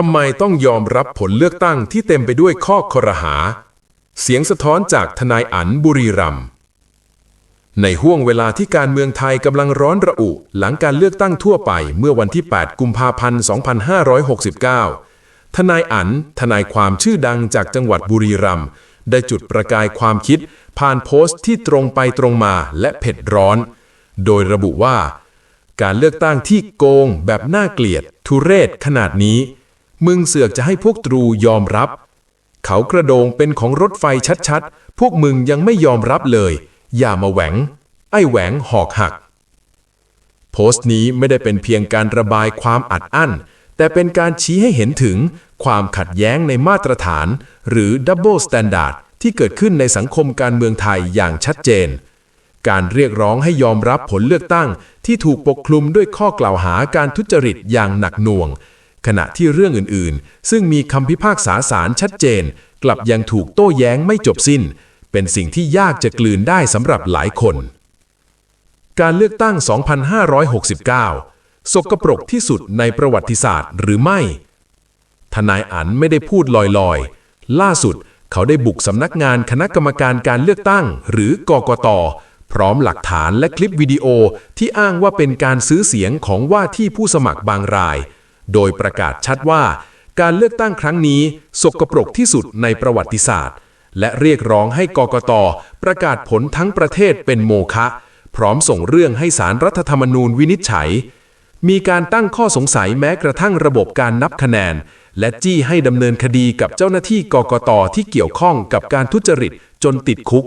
ทำไมต้องยอมรับผลเลือกตั้งที่เต็มไปด้วยข้อคอรหา เสียงสะท้อนจากทนายอันบุรีรัมในห่วงเวลาที่การเมืองไทยกำลังร้อนระอุ หลังการเลือกตั้งทั่วไปเมื่อวันที่ 8 กุมภาพันธ์ 2569 ทนายอันทนายความชื่อดังจากจังหวัดบุรีรัมย์ได้จุดประกายความคิด ผ่านโพสต์ที่ตรงไปตรงมาและเผ็ดร้อน โดยระบุว่า การเลือกตั้งที่โกงแบบน่าเกลียด ทุเรศขนาดนี้ มึงเสือกจะให้พวกตรูยอมรับ เขากระโดงเป็นของรถไฟชัดๆ พวกมึงยังไม่ยอมรับเลย อย่ามาแหวง ไอ้แหวงหอกหัก โพสต์นี้ไม่ได้เป็นเพียงการระบายความอัดอั้น แต่เป็นการชี้ให้เห็นถึงความขัดแย้งในมาตรฐาน หรือ Double Standard ที่เกิดขึ้นในสังคมการเมืองไทยอย่างชัดเจน การเรียกร้องให้ยอมรับผลเลือกตั้งที่ถูกปกคลุมด้วยข้อกล่าวหาการทุจริตอย่างหนักหน่วง ขณะที่เรื่องอื่นๆ ซึ่งมีคำพิพากษาศาลชัดเจน กลับยังถูกโต้แย้งไม่จบสิ้น เป็นสิ่งที่ยากจะกลืนได้สำหรับหลายคน การเลือกตั้ง 2569 สกปรกที่สุดในประวัติศาสตร์หรือไม่ ทนายอันไม่ได้พูดลอยๆ ล่าสุดเขาได้บุกสำนักงานคณะกรรมการการเลือกตั้ง หรือกกตพร้อมหลักฐานและคลิปวิดีโอที่อ้างว่าเป็นการซื้อเสียงของว่าที่ผู้สมัครบางราย โดยประกาศชัดว่า การเลือกตั้งครั้งนี้สกปรกที่สุดในประวัติศาสตร์ และเรียกร้องให้กกตประกาศผลทั้งประเทศเป็นโมฆะพร้อมส่งเรื่องให้สารรัฐธรรมนูญวินิจฉัย มีการตั้งข้อสงสัยแม้กระทั่งระบบการนับคะแนน และจี้ให้ดำเนินคดีกับเจ้าหน้าที่กกตที่เกี่ยวข้องกับการทุจริตจนติดคุก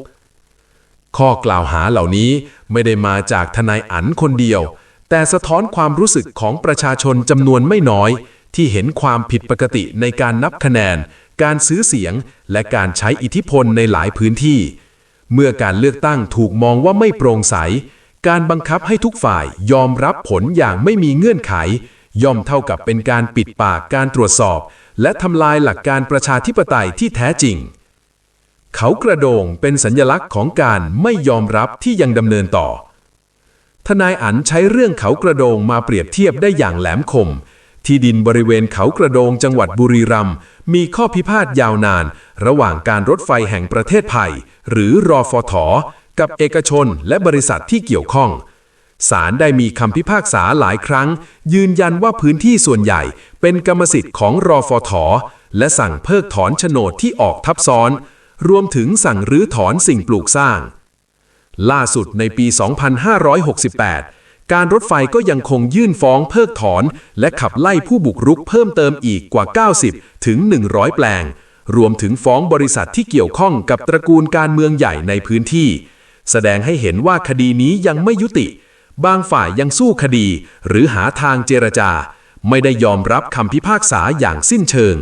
ข้อกล่าวหาเหล่านี้ไม่ได้มาจากทนายอันคนเดียว แต่สะท้อนความรู้สึกของประชาชนจำนวนไม่น้อย ที่เห็นความผิดปกติในการนับคะแนน การซื้อเสียง และการใช้อิทธิพลในหลายพื้นที่ เมื่อการเลือกตั้งถูกมองว่าไม่โปร่งใส การบังคับให้ทุกฝ่ายยอมรับผลอย่างไม่มีเงื่อนไข ย่อมเท่ากับเป็นการปิดปากการตรวจสอบ และทำลายหลักการประชาธิปไตยที่แท้จริง เขากระโดงเป็นสัญลักษณ์ของการไม่ยอมรับที่ยังดำเนินต่อ ทนายอันใช้เรื่องเขากระโดงมาเปรียบเทียบได้อย่างแหลมคม ที่ดินบริเวณเขากระโดงจังหวัดบุรีรัมย์มีข้อพิพาทยาวนาน ระหว่างการรถไฟแห่งประเทศไทยหรือรอฟทกับเอกชนและบริษัทที่เกี่ยวข้องศาลได้มีคำพิพากษาหลายครั้ง ยืนยันว่าพื้นที่ส่วนใหญ่เป็นกรรมสิทธิ์ของรอฟทและสั่งเพิกถอนโฉนดที่ออกทับซ้อน รวมถึงสั่งรื้อถอนสิ่งปลูกสร้าง ล่าสุดในปี 2568 การรถไฟก็ยังคงยื่นฟ้องเพิกถอน และขับไล่ผู้บุกรุกเพิ่มเติมอีกกว่า 90 ถึง 100 แปลง รวมถึงฟ้องบริษัทที่เกี่ยวข้องกับตระกูลการเมืองใหญ่ในพื้นที่ แสดงให้เห็นว่าคดีนี้ยังไม่ยุติ บางฝ่ายยังสู้คดี หรือหาทางเจรจา ไม่ได้ยอมรับคำพิพากษาอย่างสิ้นเชิง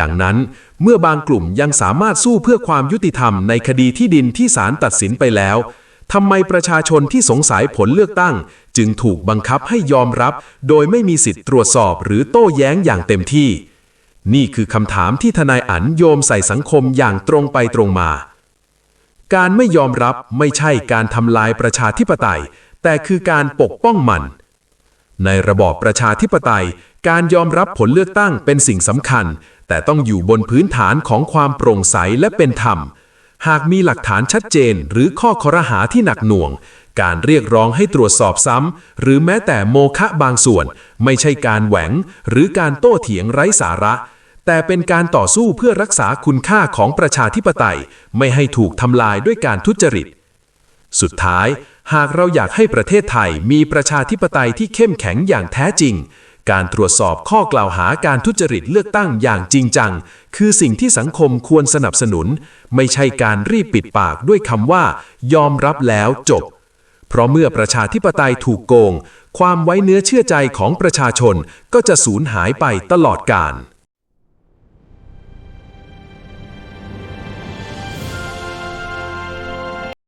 ดังนั้น เมื่อบางกลุ่มยังสามารถสู้เพื่อความยุติธรรมในคดีที่ดินที่ศาลตัดสินไปแล้วทำไมประชาชนที่สงสัยผลเลือกตั้ง จึงถูกบังคับให้ยอมรับ โดยไม่มีสิทธิ์ตรวจสอบหรือโต้แย้งอย่างเต็มที่ นี่คือคำถามที่ทนายอันโยมใส่สังคมอย่างตรงไปตรงมา การไม่ยอมรับไม่ใช่การทำลายประชาธิปไตย แต่คือการปกป้องมัน ในระบอบประชาธิปไตย การยอมรับผลเลือกตั้งเป็นสิ่งสำคัญ แต่ต้องอยู่บนพื้นฐานของความโปร่งใสและเป็นธรรม หากมีหลักฐานชัดเจน หรือข้อคอรหาที่หนักหน่วง การเรียกร้องให้ตรวจสอบซ้ำ หรือแม้แต่โมฆะบางส่วน ไม่ใช่การแหวง หรือการโต้เถียงไร้สาระ แต่เป็นการต่อสู้เพื่อรักษาคุณค่าของประชาธิปไตย ไม่ให้ถูกทำลายด้วยการทุจริต สุดท้าย หากเราอยากให้ประเทศไทยมีประชาธิปไตยที่เข้มแข็งอย่างแท้จริง การตรวจสอบข้อกล่าวหาการทุจริตเลือกตั้งอย่างจริงจัง คือสิ่งที่สังคมควรสนับสนุน ไม่ใช่การรีบปิดปากด้วยคำว่า ยอมรับแล้วจบ เพราะเมื่อประชาธิปไตยถูกโกง ความไว้เนื้อเชื่อใจของประชาชนก็จะสูญหายไปตลอดกาล